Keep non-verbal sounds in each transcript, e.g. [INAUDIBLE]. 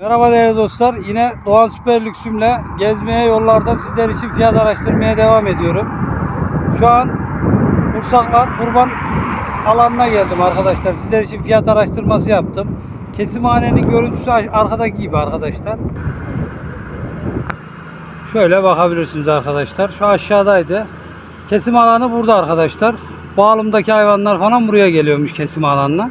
Merhaba değerli dostlar. Yine Doğan Süper Lüksüm'le gezmeye yollarda sizler için fiyat araştırmaya devam ediyorum. Şu an Bursaklar kurban alanına geldim arkadaşlar. Sizler için fiyat araştırması yaptım. Kesimhanenin görüntüsü arkadaki gibi arkadaşlar. Şöyle bakabilirsiniz arkadaşlar. Şu aşağıdaydı. Kesim alanı burada arkadaşlar. Bağlımdaki hayvanlar falan buraya geliyormuş kesim alanına.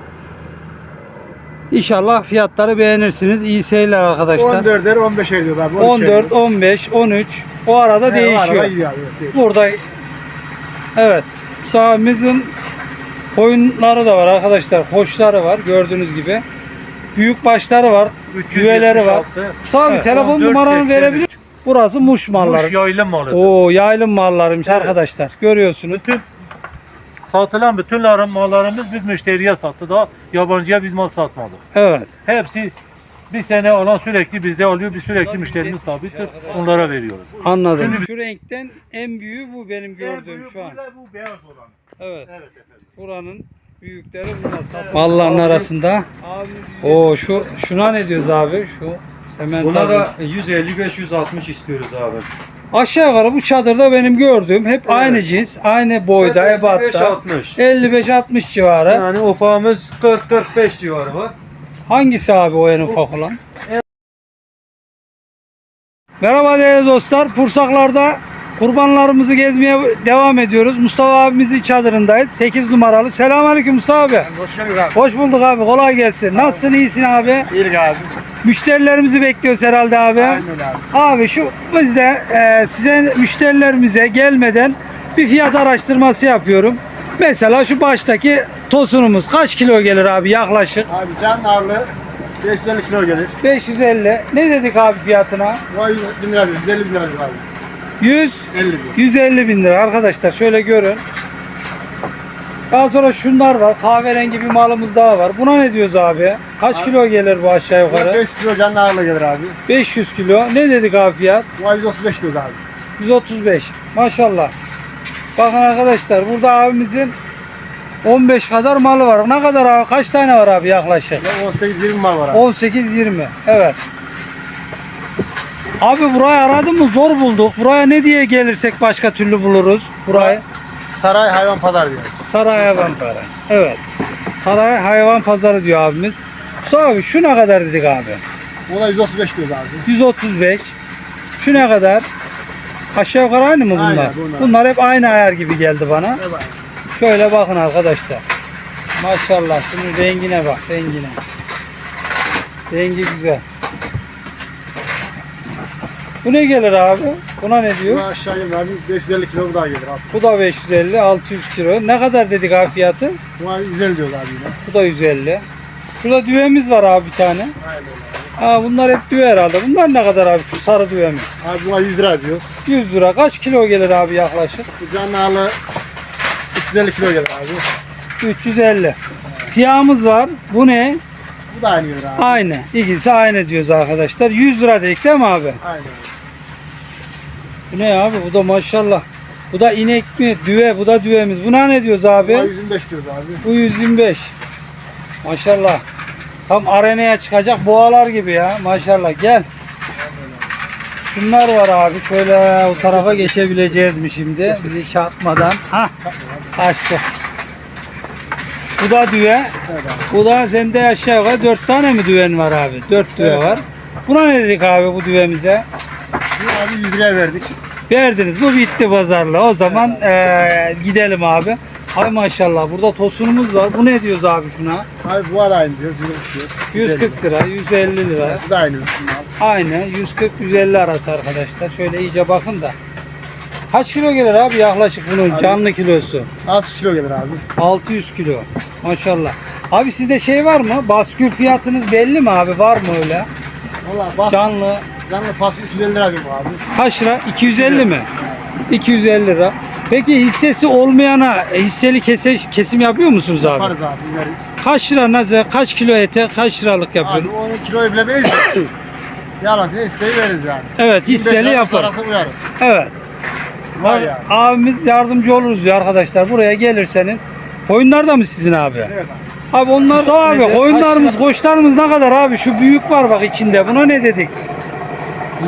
İnşallah fiyatları beğenirsiniz. İyi seyirler arkadaşlar. 14'er 15'er diyorlar. 14, 15, 13 o arada değişiyor. Burada evet ustamızın koyunları da var arkadaşlar. Koçları var gördüğünüz gibi. Büyük başları var. Düveleri var. Usta abi Evet, telefon 14, numaranı 83. verebilir Burası Muş malları. Muş yaylım malıdır. Oo yaylım mallarıymış Evet. arkadaşlar. Görüyorsunuz. Bütün satılan bütün lar- mallarımız biz müşteriye sattı da yabancıya biz mal satmadık. Evet. Hepsi bir sene alan sürekli bizde alıyor. Biz sürekli müşterimiz sabittir. Onlara veriyoruz. Anladım. Şimdi- Şu renkten en büyüğü bu benim gördüğüm şu an. Bu beyaz olan. Evet. Evet efendim. Buranın büyükleri bunlar. Satın. Malların arasında. Oo şu şuna ne diyoruz abi? Şu semental. Buna da 155-160 istiyoruz abi. Aşağı yukarı bu çadırda benim gördüğüm hep aynı cins, aynı boyda, ebatta. 55-60. 55-60 civarı. Yani ufağımız 40-45 civarı var. Hangisi abi o en ufak olan? Merhaba değerli dostlar. Pursaklar'da kurbanlarımızı gezmeye devam ediyoruz. Mustafa abimizin çadırındayız. 8 numaralı. Selamünaleyküm Mustafa abi. hoş geldin abi. Hoş bulduk abi. Kolay gelsin. Nasılsın? iyisin abi? İyi abi. Müşterilerimizi bekliyoruz herhalde abi. Aynen abi. Abi şu biz de e, size müşterilerimize gelmeden bir fiyat araştırması yapıyorum. Mesela şu baştaki tosunumuz kaç kilo gelir abi yaklaşık? Abi can ağırlığı 550 kilo gelir. 550. Ne dedik abi fiyatına? Bu ay 100 bin lira diyor. 150 bin lira abi. 100 50 bin. 150 bin lira arkadaşlar şöyle görün. Daha sonra şunlar var. Kahverengi bir malımız daha var. Buna ne diyoruz abi? Kaç kilo gelir bu aşağı yukarı? 5 kilo canlı ağırlığı gelir abi. 500 kilo. Ne dedik abi fiyat? Bu ay 135 diyoruz abi. 135. Maşallah. Bakın arkadaşlar burada abimizin 15 kadar malı var. Ne kadar abi? Kaç tane var abi yaklaşık? Ya 18-20 mal var abi. 18-20. Evet. Abi burayı aradım mı zor bulduk. Buraya ne diye gelirsek başka türlü buluruz burayı. Saray hayvan pazar diyor. Saray hayvan pazarı. Evet. Saray hayvan pazarı diyor abimiz. Mustafa abi şu ne kadar dedik abi? Da 135 diyoruz abi. 135. Şu ne kadar? Aşağı yukarı aynı mı bunlar? Aynen, bunlar. bunlar hep aynı ayar gibi geldi bana. Evet. Şöyle bakın arkadaşlar. Maşallah şunun rengine bak rengine. Rengi güzel. Bu ne gelir abi? Buna ne diyor? aşağı gelir abi. 550 kilo bu daha gelir abi. Bu da 550 600 kilo. Ne kadar dedik abi fiyatı? Bu ay 150 diyoruz abi yine. Bu da 150. Şurada düğemiz var abi bir tane. Aynen. Ha bunlar hep düve herhalde. Bunlar ne kadar abi şu sarı düğemiz? Abi bu ay 100 lira diyoruz. 100 lira. Kaç kilo gelir abi yaklaşık? Bu canlı ağırlığı 350 kilo gelir abi. 350. Siyahımız var. Bu ne? Bu da aynı abi. Aynı. İkisi aynı diyoruz arkadaşlar. 100 lira dedik değil mi abi? Aynen. Bu ne abi? Bu da maşallah. Bu da inek mi? Düve. Bu da düvemiz. Buna ne diyoruz abi? 125 diyoruz abi. Bu 125. Maşallah. Tam arenaya çıkacak boğalar gibi ya. Maşallah. Gel. Şunlar var abi. Şöyle o tarafa geçebileceğiz mi şimdi? Bizi çarpmadan. Ha. Açtı. Bu da düve. Bu da sende aşağı yukarı 4 tane mi düven var abi? 4 düve var. Buna ne dedik abi bu düvemize? Bu abi 100 liraya verdik. Verdiniz. Bu bitti pazarla. O zaman eee, gidelim abi. Ay maşallah burada tosunumuz var. Bu ne diyoruz abi şuna? Abi bu da aynı diyoruz. 140 diyoruz. 140 lira, 150 lira. Bu da aynı. Aynı 140-150 arası arkadaşlar. Şöyle iyice bakın da. Kaç kilo gelir abi yaklaşık bunun Abi- canlı kilosu? 600 kilo gelir abi. 600 kilo. Maşallah. Abi sizde şey var mı? Baskül fiyatınız belli mi abi? Var mı öyle? Valla bas Canlı canlı pas 350 lira bu abi. kaç lira? 250 mi? 250 lira. Peki hissesi olmayana hisseli kese, kesim yapıyor musunuz abi? Yaparız abi veririz. Kaç lira nasıl? Kaç kilo ete kaç liralık Abi yapıyorsun? onu kiloyu bilemeyiz de. Yalan isteği veririz yani. Evet hisseli 25 yapar. arası uyarız. Evet. Var yani. Abimiz yardımcı oluruz diyor arkadaşlar. Buraya gelirseniz. Koyunlar da mı sizin abi? Evet abi. Abi onlar abi koyunlarımız, koçlarımız ne kadar abi? Şu büyük var bak içinde. Buna ne dedik?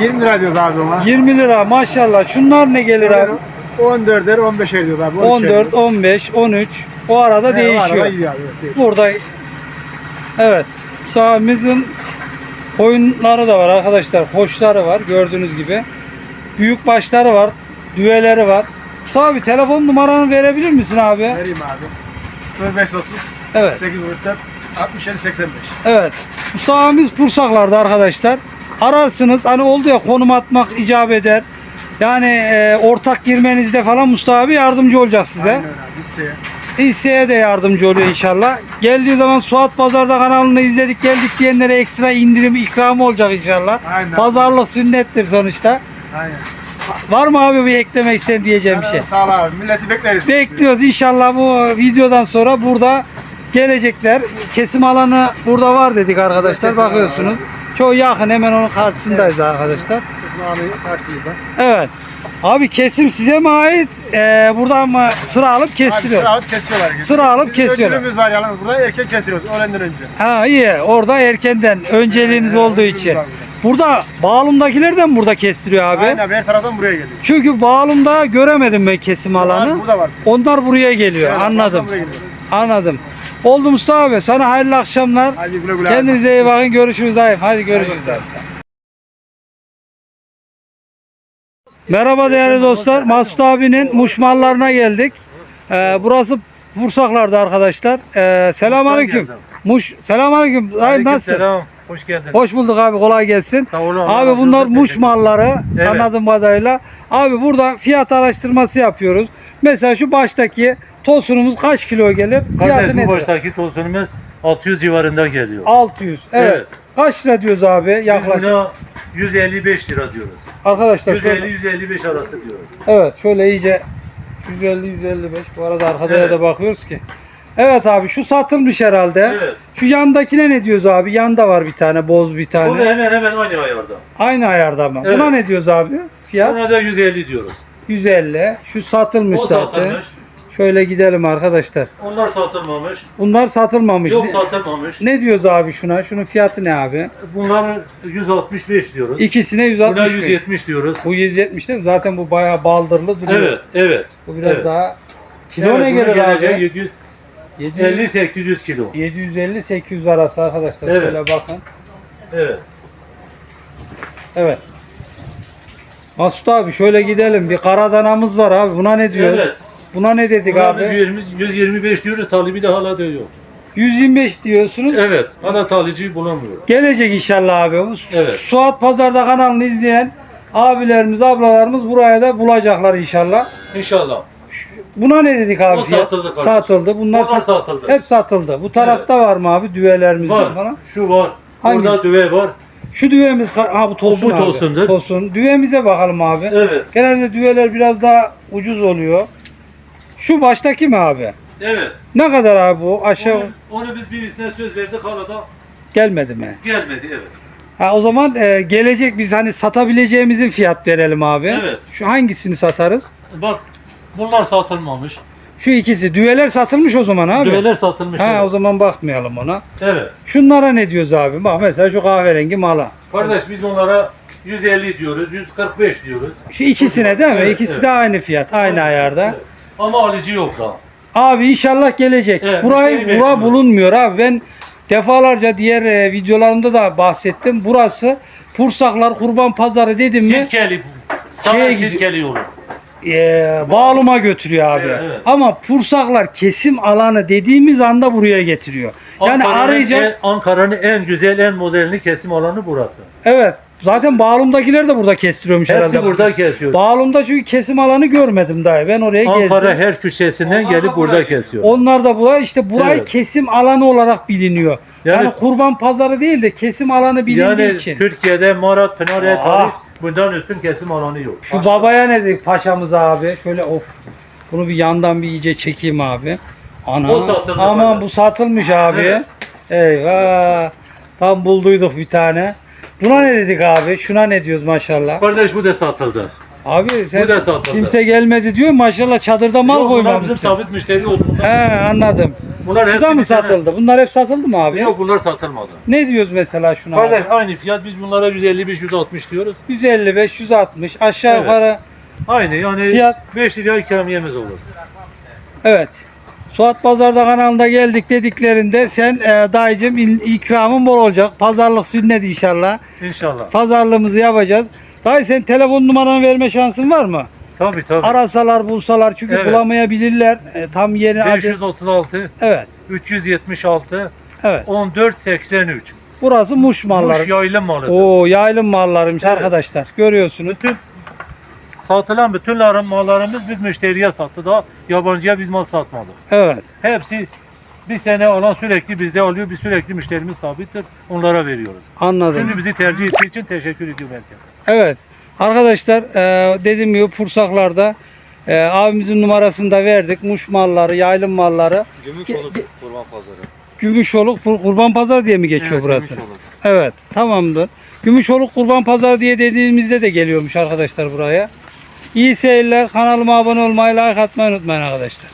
20 lira diyoruz abi ona. 20 lira maşallah. Şunlar ne gelir abi? 14'er 15'er diyoruz abi. 14, 15, 13. O arada değişiyor. gidiyor abi. evet. Burada evet ustamızın koyunları da var arkadaşlar. Koçları var gördüğünüz gibi. Büyük başları var. Düveleri var. Usta abi telefon numaranı verebilir misin abi? Vereyim abi. 0530 Evet. 844 67 85. Evet. Mustafa'mız Pursaklar'da arkadaşlar. Ararsınız hani oldu ya konum atmak icap eder. Yani e, ortak girmenizde falan Mustafa abi yardımcı olacak size. Aynen abi. Hisseye. De yardımcı oluyor inşallah. Geldiği zaman Suat Pazar'da kanalını izledik geldik diyenlere ekstra indirim ikramı olacak inşallah. Aynen. Pazarlık sünnettir sonuçta. Aynen. Var mı abi bir eklemek isteyen diyeceğim bir şey? Sağ ol abi. Milleti bekleriz. Bekliyoruz inşallah bu videodan sonra burada gelecekler. Kesim alanı burada var dedik arkadaşlar. Bakıyorsunuz. Çok yakın hemen onun karşısındayız arkadaşlar. Evet. Abi kesim size mi ait? Ee, buradan mı sıra alıp kestiriyor? sıra alıp kesiyorlar. Sıra alıp Bizim kesiyorlar. ödülümüz var yalnız burada erkek kestiriyoruz öğlenden önce. Ha iyi. Orada erkenden önceliğiniz Evet, olduğu ödülümüz için. var Burada bağlumdakiler de mi burada kestiriyor abi? Aynen abi her taraftan buraya geliyor. Çünkü bağlumda göremedim ben kesim alanı. Burada var. Onlar buraya geliyor. Evet, Anladım. buraya geliyor. Anladım. Oldu Mustafa abi. Sana hayırlı akşamlar. Hadi güle güle. Kendinize iyi bakın. Görüşürüz abi. Hadi görüşürüz abi. Merhaba değerli dostlar. Masut abinin muşmallarına geldik. Ee, burası Bursaklar'da arkadaşlar. Ee, selamünaleyküm. Muş selamünaleyküm. Abi nasılsın? Selam. Hoş geldin. Hoş bulduk abi. Kolay gelsin. Sağ olun, Allah Abi bunlar muş malları Evet. anladığım kadarıyla. Abi burada fiyat araştırması yapıyoruz. Mesela şu baştaki tosunumuz kaç kilo gelir? Fiyatı Kardeş bu nedir? baştaki tosunumuz 600 civarında geliyor. 600. Evet. Evet. Kaç lira diyoruz abi Biz yaklaşık? buna 155 lira diyoruz. Arkadaşlar şöyle 150-155 arası diyoruz. Evet şöyle iyice 150 155 bu arada arkada Evet. da bakıyoruz ki. Evet abi şu satılmış herhalde. Evet. Şu yandakine ne diyoruz abi? Yanda var bir tane boz bir Bu tane. da hemen hemen aynı ayarda. Aynı ayarda mı? Evet. Buna ne diyoruz abi? Fiyat Buna da 150 diyoruz. 150. Şu satılmış O zaten. satılmış. Şöyle gidelim arkadaşlar. Onlar satılmamış. Bunlar satılmamış. Yok Ne, satılmamış. ne diyoruz abi şuna? Şunun fiyatı ne abi? Bunlar 165 diyoruz. İkisine Buna 160 bin. 170 diyoruz. Bu 170 değil mi? Zaten bu bayağı baldırlı duruyor. Evet, evet. Bu biraz Evet. daha kilo Evet, ne gelir abi? 700 700 50-800 kilo. 750-800 arası arkadaşlar. Evet. Şöyle bakın. Evet. Evet. Masut abi şöyle gidelim. Bir karadanamız var abi. Buna ne diyoruz? Evet. Buna ne dedik Buna abi? 120, 125 diyoruz, talibi de hala diyor. 125 diyorsunuz. Evet, hala taliciyi bulamıyor. Gelecek inşallah abi. Bu Evet. Suat Pazar'da kanalını izleyen abilerimiz, ablalarımız buraya da bulacaklar inşallah. İnşallah. Buna ne dedik abi? O fiyat? satıldı kardeşim. Satıldı. Bunlar Onlar sat- satıldı. Hep satıldı. Bu tarafta var mı abi düvelerimizden Var, falan? şu var. Hangi? Burada düve var. Şu düvemiz ka- ha bu tosun bu abi. tosundur. Tosun. Düvemize bakalım abi. Evet, Genelde düveler biraz daha ucuz oluyor. Şu baştaki mi abi? evet. Ne kadar abi bu? Aşağı Onu, onu biz birisine söz verdik, hala da gelmedi mi? gelmedi, evet. Ha o zaman e, gelecek biz hani satabileceğimizin fiyat verelim abi. Evet. Şu hangisini satarız? Bak, bunlar satılmamış. Şu ikisi. Düveler satılmış o zaman abi. Düveler satılmış. Ha evet. o zaman bakmayalım ona. Evet. Şunlara ne diyoruz abi? Bak mesela şu kahverengi mala. Kardeş biz onlara 150 diyoruz, 145 diyoruz. Şu ikisine değil mi? Evet, İkisi evet. de aynı fiyat, aynı ayarda. Evet. Ama alıcı yok daha. Abi inşallah gelecek. Evet, Burayı bura bulunmuyor abi. Ben defalarca diğer e, videolarımda da bahsettim. Burası Pursaklar Kurban Pazarı dedim mi Sirkeli. Sana Şeye gidiyor. sirkeli yolu. E, bağlıma götürüyor abi. Evet, evet. Ama Pursaklar kesim alanı dediğimiz anda buraya getiriyor. Yani Ankara'nın arayacak. en- Ankara'nın en güzel, en modernli kesim alanı burası. Evet. Zaten Bağlum'dakiler de burada kestiriyormuş Hepsi herhalde. burada kesiyor. Bağlum'da çünkü kesim alanı görmedim daha. Ben oraya Ankara gezdim. her köşesinden gelip burada kesiyor. Onlar da buraya işte burayı Evet. kesim alanı olarak biliniyor. Yani, Yani- kurban pazarı değil de kesim alanı bilindiği Yani için. Türkiye'de Marat, Pınar'a tarih bundan üstün kesim alanı yok. Şu babaya ne dedik paşamız abi? Şöyle of. Bunu bir yandan bir iyice çekeyim abi. Ana. O satıldı Aman bana. bu satılmış abi. Evet. Eyvah. Tam bulduyduk bir tane. Buna ne dedik abi? Şuna ne diyoruz maşallah? Kardeş bu da satıldı. Abi sen Bu da satıldı. kimse gelmedi diyor maşallah çadırda mal Yok, bunlar bizim koymamışsın. sabit müşteri olduğundan. He anladım. Bunlar Şu da mı satıldı? Bunlar hep satıldı mı abi? Yok bunlar satılmadı. Ne diyoruz mesela şuna? Kardeş abi? aynı fiyat biz bunlara 155 160 diyoruz. 155, 160 aşağı Evet. yukarı. Aynı yani Fiyat- 5 liraya ikramiyemiz olur. Evet. Suat Pazarda kanalında geldik dediklerinde sen e, dayıcım ikramın bol olacak. Pazarlık sünnet inşallah. İnşallah. Pazarlığımızı yapacağız. Dayı sen telefon numaranı verme şansın var mı? Tabii tabii. Arasalar bulsalar çünkü Evet. bulamayabilirler. E, tam yeri adres. 536 Evet. 376 Evet. 14 83. Burası Muş malları. Muş yaylım malıdır. Oo yaylım mallarıymış Evet. arkadaşlar. Görüyorsunuz. Bütün satılan bütün larım mallarımız biz müşteriye sattı da yabancıya biz mal satmadık. Evet. Hepsi bir sene alan sürekli bizde alıyor. Biz sürekli müşterimiz sabittir. Onlara veriyoruz. Anladım. Şimdi bizi tercih ettiği için teşekkür ediyorum herkese. Evet. Arkadaşlar e, dediğim gibi Pursaklar'da e, abimizin numarasını da verdik. Muş malları, yaylım malları. Gümüşoluk kurban pazarı. Gümüşoluk Kur- Kurban Pazarı diye mi geçiyor Evet, burası? Gümüşoluk. Evet, tamamdır. Gümüşoluk Kurban Pazarı diye dediğimizde de geliyormuş arkadaşlar buraya. İyi seyirler. Kanalıma abone olmayı, like atmayı unutmayın arkadaşlar.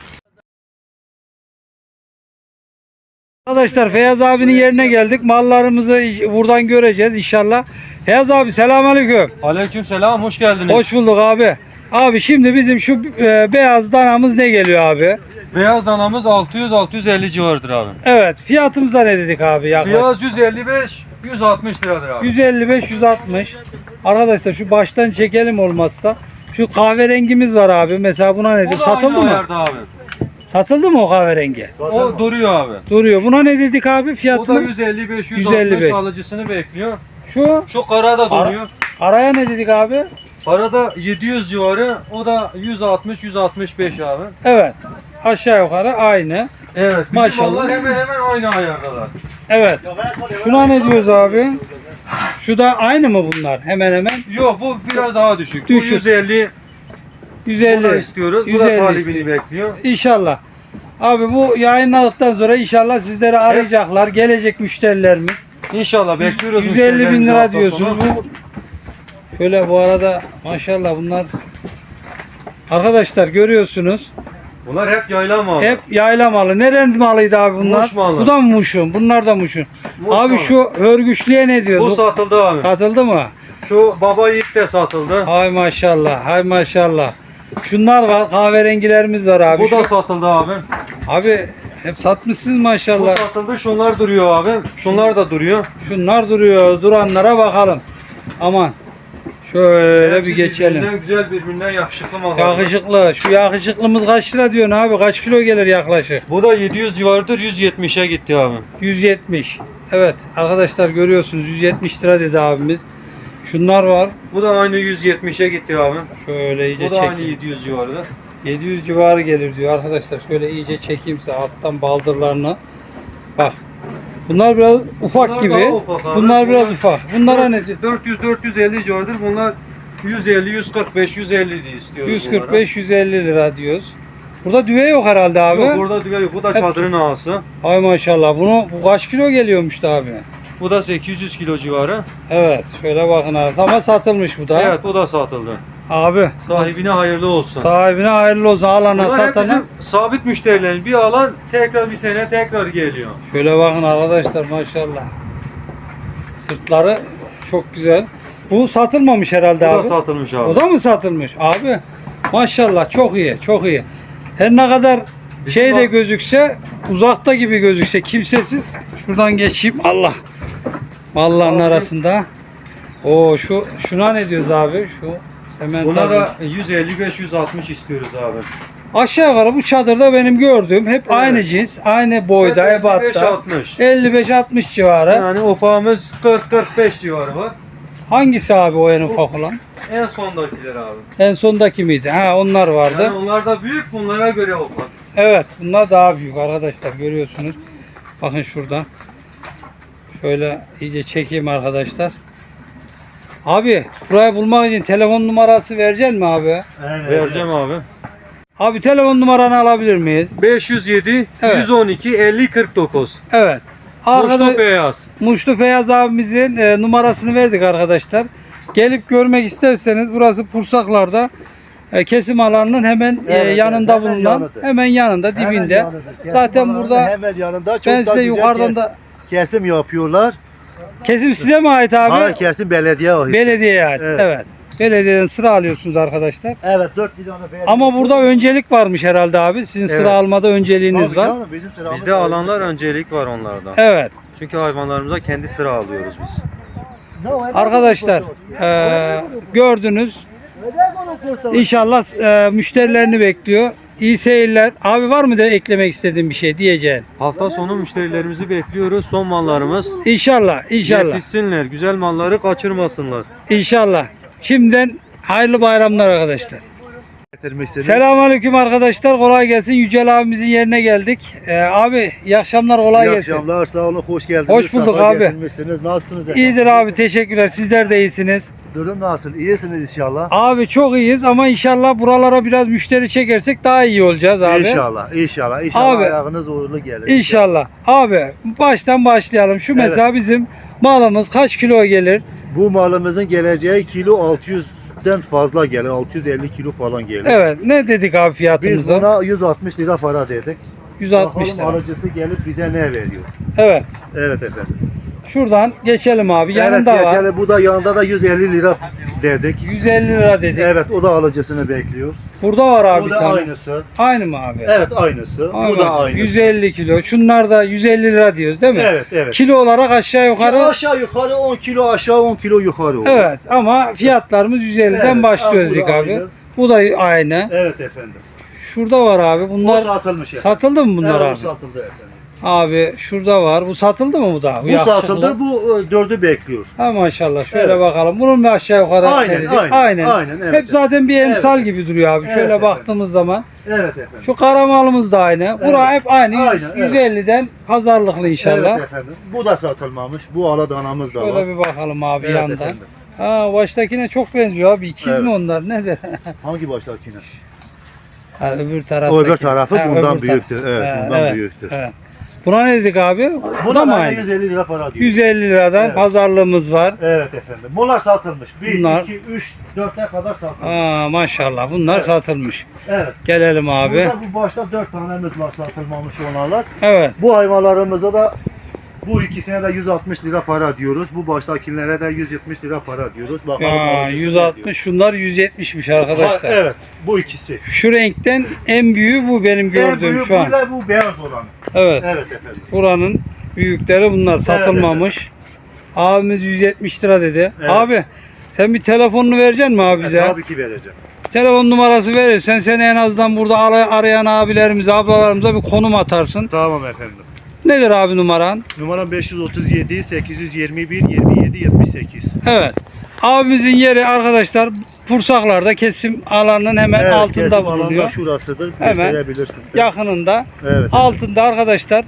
Arkadaşlar Feyyaz abinin yerine geldik. Mallarımızı buradan göreceğiz inşallah. Feyyaz abi selamünaleyküm. Aleyküm selam hoş geldiniz. Hoş bulduk abi. Abi şimdi bizim şu e, beyaz danamız ne geliyor abi? Beyaz danamız 600-650 civarıdır abi. Evet fiyatımıza ne dedik abi yaklaşık? Beyaz 155 160 liradır abi. 155 160. Arkadaşlar şu baştan çekelim olmazsa. Şu kahverengimiz var abi. Mesela buna ne O da Satıldı aynı mı? ayarda abi. Satıldı mı o kahverengi? O duruyor abi. Duruyor. Buna ne dedik abi O da fiyatını? 155 160 155. alıcısını bekliyor. Şu Şu kara da Kara- duruyor. araya ne dedik abi? Para da 700 civarı. O da 160 165 abi. Evet. Aşağı yukarı aynı. Evet. Bizim Maşallah. mallar hemen hemen aynı ayardalar. Evet. Şuna ne diyoruz abi? Şu da aynı mı bunlar? Hemen hemen. Yok bu biraz daha düşük. Düşük. Bu 150 Buna 150. istiyoruz. Bu 150 da talibini istiyor. bekliyor. İnşallah. Abi bu yayınladıktan sonra inşallah sizleri arayacaklar. Gelecek müşterilerimiz. İnşallah bekliyoruz. 150 bin lira diyorsunuz. Bu şöyle bu arada maşallah bunlar arkadaşlar görüyorsunuz. Bunlar hep yayla malı. Hep yayla malı. Neren malıydı abi bunlar? Muş malı. Bu da mı Muş'un? Bunlar da Muş'un. Muş Abi malı. şu hörgüçlüye ne diyoruz? Bu Bu satıldı abi. satıldı mı? Şu baba yiğit de satıldı. Hay maşallah. Hay maşallah. Şunlar var. Kahverengilerimiz var abi. Bu da Şu- satıldı abi. abi hep satmışsınız Bu maşallah. satıldı. Şunlar duruyor abi. Şunlar da duruyor. Şunlar duruyor. Duranlara bakalım. Aman. Şöyle Hepsi bir geçelim. Birbirinden güzel birbirinden yakışıklı mallar. Yakışıklı. Şu yakışıklımız kaç lira diyorsun abi? Kaç kilo gelir yaklaşık? Bu da 700 civarıdır. 170'e gitti abi. 170. Evet arkadaşlar görüyorsunuz 170 lira dedi abimiz. Şunlar var. Bu da aynı 170'e gitti abi. Şöyle iyice Bu da aynı çekeyim. 700 civarında. 700 civarı gelir diyor arkadaşlar. Şöyle iyice çekeyim size alttan baldırlarını. Bak. Bunlar biraz ufak Bunlar gibi. ufak abi. Bunlar biraz ufak. Bunlara ne diyor? 400 450 civarıdır. Bunlar 150 145 150 diye istiyoruz 145 150 lira diyoruz. Burada düve yok herhalde abi. Yok burada düve yok. Bu da çadırın ağası. Ay maşallah. Bunu bu kaç kilo geliyormuş da abi? Bu da 800 kilo civarı. Evet. Şöyle bakın abi. Ama satılmış bu da. Evet bu da satıldı. Abi. Sahibine hayırlı olsun. Sahibine hayırlı olsun. Alana Bunlar hep satana. bizim sabit müşterilerimiz. Bir alan tekrar bir sene tekrar geliyor. Şöyle bakın arkadaşlar maşallah. Sırtları çok güzel. Bu satılmamış herhalde Bu abi. da satılmış abi. O da mı satılmış? Abi maşallah çok iyi çok iyi. Her ne kadar Bizim şey de gözükse uzakta gibi gözükse kimsesiz şuradan geçeyim Allah. Malların arasında. O şu şuna ne diyoruz abi? Şu semen Buna da 155 160 istiyoruz abi. Aşağı yukarı bu çadırda benim gördüğüm hep aynı cins, aynı boyda, 55, ebatta. 60. 55-60 civarı. Yani ufağımız 40-45 civarı var. Hangisi abi o en ufak olan? En sondakiler abi. En sondaki miydi? Ha onlar vardı. Yani onlar da büyük bunlara göre ufak. Evet bunlar daha büyük arkadaşlar görüyorsunuz. Bakın şurada. Şöyle iyice çekeyim arkadaşlar. Abi burayı bulmak için telefon numarası vereceksin mi abi? Vereceğim abi. Abi telefon numaranı alabilir miyiz? 507 Evet. 112 50 49. Evet. Arkada Muşlu beyaz. Muşlu Feyyaz abimizin e, numarasını verdik arkadaşlar. Gelip görmek isterseniz burası Pursaklar'da E, kesim alanının hemen e, Evet, yanında hemen bulunan yanıdır. hemen yanında Hemen dibinde. yanıdır. Kesim Zaten burada hemen yanında çok ben size yukarıdan kes- da kesim yapıyorlar. kesim size mi ait abi? Hayır kesim belediye ait. Belediyeye ait. Evet. Evet. Belediyeden sıra alıyorsunuz arkadaşlar. Evet 4 milyonu belediye. Ama burada öncelik varmış herhalde abi. Sizin sıra Evet. almada önceliğiniz Tabii var. canım, bizim sıramız Bizde var. alanlar öncelik var onlarda. Evet. Çünkü hayvanlarımıza kendi sıra alıyoruz biz. Arkadaşlar eee, gördünüz. İnşallah eee, müşterilerini bekliyor. İyi seyirler. Abi var mı da eklemek istediğin bir şey diyeceğin? Hafta sonu müşterilerimizi bekliyoruz. Son mallarımız. İnşallah, inşallah, Yetişsinler. Güzel malları kaçırmasınlar. inşallah. Şimdiden hayırlı bayramlar arkadaşlar. Selamünaleyküm arkadaşlar. Kolay gelsin. Yücel abimizin yerine geldik. Eee, abi iyi akşamlar kolay İyi gelsin. akşamlar sağ olun hoş geldiniz. Hoş bulduk Sefa abi. Nasılsınız efendim? İyidir abi teşekkürler. Sizler de iyisiniz. Durum nasıl? İyisiniz inşallah. Abi çok iyiyiz ama inşallah buralara biraz müşteri çekersek daha iyi olacağız abi. İnşallah, inşallah, inşallah Abi. ayağınız uğurlu gelir. İnşallah. Abi baştan başlayalım. Şu Evet. mesela bizim malımız kaç kilo gelir? Bu malımızın geleceği kilo 600'den fazla gelir. 650 kilo falan gelir. Evet. Ne dedik abi Biz fiyatımıza? buna 160 lira para dedik. 160 Bakalım lira. alıcısı gelip bize ne veriyor? Evet. Evet efendim. Şuradan geçelim abi. Yanında evet, var. geçeli bu da yanında da 150 lira dedik. 150 lira dedik. Evet o da alıcısını bekliyor. Burada var abi o bir da tane. aynısı. Aynı mı abi? Evet aynısı. Ay bu da aynı. 150 kilo. Şunlar da 150 lira diyoruz değil mi? Evet evet. Kilo olarak aşağı yukarı. Aşağı yukarı 10 kilo aşağı 10 kilo yukarı olur. Evet ama fiyatlarımız 150'den Evet, başlıyor abi bu dedik da abi. aynı. Bu da aynı. Evet efendim. Şurada var abi. Bu Bunlar satılmış efendim. satıldı mı bunlar evet, abi? Bu satıldı efendim. Abi şurada var. Bu satıldı mı bu da? Bu yakışıklı. satıldı bu e, dördü bekliyor. Ha maşallah. Şöyle Evet. bakalım. Bunun bir aşağı yukarı Aynen, ne dedik? aynen, aynen, evet. Hep zaten bir emsal gibi duruyor abi. Evet, Şöyle evet. baktığımız zaman. Evet efendim. Şu karamalımız da aynı. Bura hep aynı. Aynen, evet. 150'den pazarlıklı inşallah. Evet efendim. Bu da satılmamış. Bu aladanamız da var. Şöyle bir bakalım abi Evet yandan. efendim. Ha baştakine çok benziyor abi. İkiz Evet. mi onlar? Nedir? [LAUGHS] Hangi baştakine? ha, öbür taraftaki. O öbür tarafı bundan büyüktür. Evet, bundan büyüktür. evet. Buna ne dedik abi? Bu, da mı da aynı? 150 lira para diyor. 150 liradan Evet. pazarlığımız var. Evet efendim. Bunlar satılmış. 1, Bunlar- 2, 3, 4'e kadar satılmış. Aa, maşallah bunlar Evet. satılmış. Evet. Gelelim abi. Burada bu başta 4 tanemiz var satılmamış olanlar. Evet. Bu hayvanlarımıza da bu ikisine de 160 lira para diyoruz. Bu baştakilere de 170 lira para diyoruz. Bakalım Ya, alıcısı ne 160 diyor. şunlar 170'miş arkadaşlar. Ha, evet. Bu ikisi. Şu renkten en büyüğü bu benim En gördüğüm büyük şu an. buyla bu beyaz olan. Evet. Evet efendim. Buranın büyükleri bunlar satılmamış. Abimiz 170 lira dedi. Evet. Abi sen bir telefonunu vereceksin mi abi bize? E, tabii ki vereceğim. Telefon numarası verirsen seni en azından burada ara- arayan abilerimize, ablalarımıza bir konum atarsın. Tamam efendim. Nedir abi numaran? Numaram 537 821 27 78. Evet. Abimizin yeri arkadaşlar Pursaklar'da kesim alanının hemen Evet, altında bulunuyor. şurasıdır. Hemen. Yakınında. Evet. Altında arkadaşlar.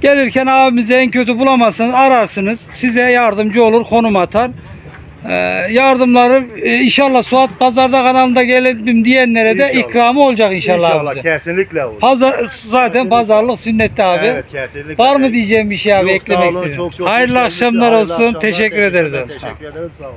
Gelirken abimizi en kötü bulamazsanız ararsınız. Size yardımcı olur, konum atar. Ee, yardımları e, inşallah Suat Pazarda kanalında gelelim diyenlere de İnşallah. ikramı olacak inşallah. İnşallah abimize. kesinlikle olur. Pazar zaten pazarlık sünneti abi. Evet kesinlikle. Var mı diyeceğim bir şey abi Yok, eklemek çok Hayırlı akşamlar Hayırlı olsun. akşamlar. Teşekkür ederiz. abi. Teşekkür ederim. Sağ olun.